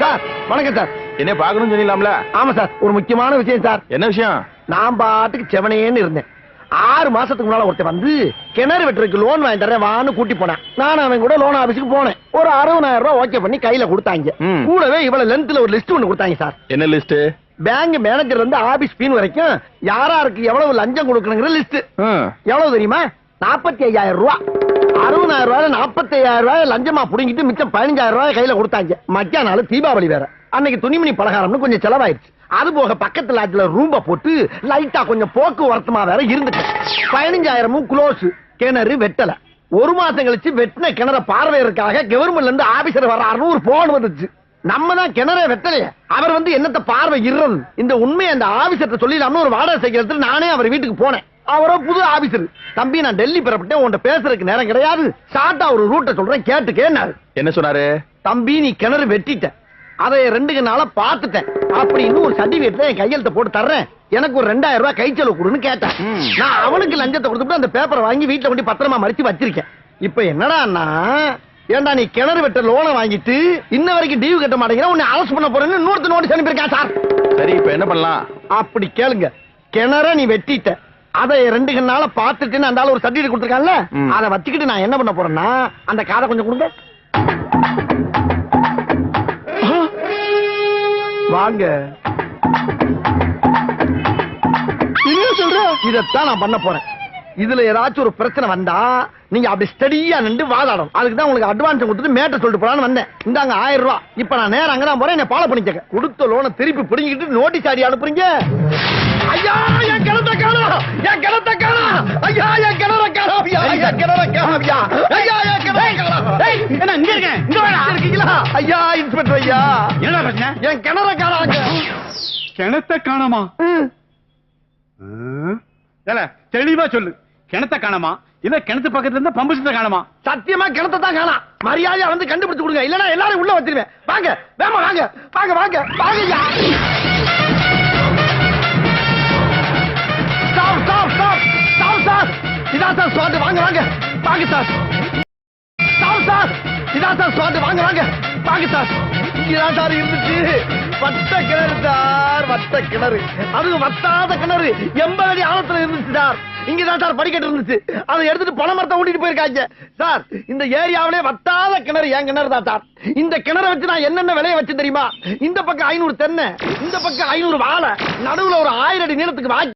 Sir வணக்கம் sir. என்ன பாக்கணும்னு சொல்லிடலாம்ல ஆமா சார் ஒரு முக்கியமான விஷயம் சார். என்ன விஷயம்? நான் பாட்டுக்கு செவனேன்னு இருந்தேன். ஆறு மாசத்துக்கு முன்னால ஒருத்தன் வந்து கிணறு வெட்டுறதுக்கு லோன் வாங்கி தரேன் வான்னு கூட்டி போனேன். நான் அவன் கூட லோன் ஆபீஸ்க்கு போனேன். ஒரு அறுபதாயிரம் ரூபாய் ஓகே பண்ணி கையில கொடுத்தாங்க. கூடவே இவ்வளவு லென்த்ல ஒரு லிஸ்ட் ஒண்ணு கொடுத்தாங்க சார். என்ன லிஸ்ட் பேங்க் மேனேஜர் இருந்து ஆபீஸ் பீன் வரைக்கும் யாராருக்கு எவ்வளவு லஞ்சம் கொடுக்கணுங்கிற லிஸ்ட் எவ்வளவு தெரியுமா? நாற்பத்தி ஐயாயிரம் ரூபாய். அறுபதாயிரம் ரூபாய் நாற்பத்தி ஐயாயிரம் ரூபாய் லஞ்சமா புடுங்கிட்டு மிச்சம் பதினஞ்சாயிரம் ரூபாய் கையில கொடுத்தாங்க. மக்கிய நாள் தீபாவளி வேற. அன்னைக்கு துணிமணி பலகாரம்னு கொஞ்சம் செலவாயிருச்சு. அது போக பக்கத்து லாட்ஜ்ல ரூம்ப போட்டு லைட்டா கொஞ்சம் போக்குவரத்துமா வேற இருந்துட்டேன் பதினஞ்சாயிரமும் குளோஸ் கிணறு வெட்டல. ஒரு மாசம் கழிச்சு வெட்டின கிணற பார்வையறதுக்காக கவர்மெண்ட்ல இருந்து ஆபீசர் வர்றாருன்னு ஒரு போன் வந்துச்சு. நம்ம தான் கிணற வெட்டலையே. அவர் வந்து என்னத்த பார்வை இருறது? இந்த உண்மையை அந்த ஆபீசர்ட்ட சொல்லிடலாம்னு ஒரு வாடகை சைக்கிள் நானே அவர் வீட்டுக்கு போனேன். அவரோ புது ஆபீசர். தம்பி நான் டெல்லி பெறப்பட்டேன் உன்கிட்ட பேசுறதுக்கு நேரம் கிடையாது. ஷார்ட்டா ஒரு ரூட்டை சொல்றேன் கேட்டுக்கேன்னாரு என்ன சொன்னாரு? தம்பி நீ கிணறு வெட்டிட்ட. அதை ரெண்டு நாள பாத்துட்டேன் அப்படின்னு ஒரு சர்டிபிகேட் என் கையெழுத்த போட்டு தர்றேன். எனக்கு ஒரு ரெண்டாயிரம் ரூபாய் கை செலவு கொடுன்னு கேட்டேன். நான் அவனுக்கு லஞ்சத்தை கொடுத்துட்டு அந்த பேப்பரை வாங்கி வீட்டுல கொண்டு பத்திரமா மறைச்சு வச்சிருக்கேன். இப்ப என்னடான்னா ஏன்டா நீ கிணறு வெட்ட லோனை வாங்கிட்டு இன்ன வரைக்கும் டியூ கட்ட மாட்டேங்கிற உன்னை அரசு பண்ண போறேன்னு இன்னொருத்த நோட்டீஸ் அனுப்பியிருக்கான் சார். சரி இப்ப என்ன பண்ணலாம்? அப்படி கேளுங்க. கிணற நீ வெட்டிட்ட. அதை ரெண்டு நாள பாத்துட்டு அந்த ஆளு ஒரு சர்டிபிகேட் கொடுத்துருக்கான்ல. அதை வச்சுக்கிட்டு நான் என்ன பண்ண போறேன்னா அந்த காதை கொஞ்சம் கொடுங்க. வாங்க. என்ன சொல்ற? இதத்தான் நான் பண்ண போறேன். இதுல ஏதாச்சும் ஒரு பிரச்சனை வந்தா நீங்க அப்படி ஸ்டடியா நின்று வாதாடும் அதுக்கு தான் உங்களுக்கு அட்வான்ஸ் கொடுத்துட்டு மேட்டர் சொல்லிட்டு போலான்னு வந்தேன். இந்தாங்க ஆயிரம் இப்ப நான் நேரம் அங்கதான் போறேன் என்ன ஃபாலோ பண்ணிக்க கொடுத்த லோனை திருப்பி பிடிங்கிட்டு நோட்டீஸ் ஆடி அனுப்புறீங்க. ஐயா என் கிணத்த காணோம் என் கிணத்த காணோம் ஐயா என் கிணற காணோம் ஐயா என் கிணற காணோம் ஐயா ஐயா என்ன இங்க இருக்கேன் இங்க வாடா இருக்கீங்களா? ஐயா இன்ஸ்பெக்டர் ஐயா. என்னடா பிரச்சனை? என் கிணற காணாங்க கிணத்த காணாமா? ஏல தெளிவா சொல்லு. கிணத்த காணாமா? இல்ல கிணத்து பக்கத்துல இருந்த பம்பு செட்ட காணாமா? சத்தியமா கிணத்தை தான் காணாம். மரியாதையா வந்து கண்டுபிடிச்சு கொடுங்க. இல்லனா எல்லாரும் உள்ள வச்சிருவேன் வாங்க வேமா வாங்க. வாங்க வாங்க. வாங்க ஐயா. Stop stop stop stop sir இதான் சார் வாங்க வாங்க. வாங்க சார் சார் இதான் சார் ஸ்பாட் வாங்க வாங்க. வாங்க சார் இங்கதான் சார் இருந்துச்சு வட்ட கிணறு சார் வட்ட கிணறு. அது வத்தாத கிணறு. எண்பது அடி ஆழத்துல இருந்துச்சு சார். இங்கதான் சார் படிக்கட்டு இருந்துச்சு. அதை எடுத்துட்டு பணமரத்தை ஓட்டிட்டு போயிருக்காங்க. சார் இந்த ஏரியாவிலே வத்தாத கிணறு என் கிணறு தான் சார். இந்த கிணறை வச்சு நான் என்னென்ன விலைய வச்சு தெரியுமா? இந்த பக்கம் ஐநூறு தென்னை இந்த பக்கம் ஐநூறு வாழை நடுவுல ஒரு ஆயிரம் அடி நீளத்துக்கு வாக்கி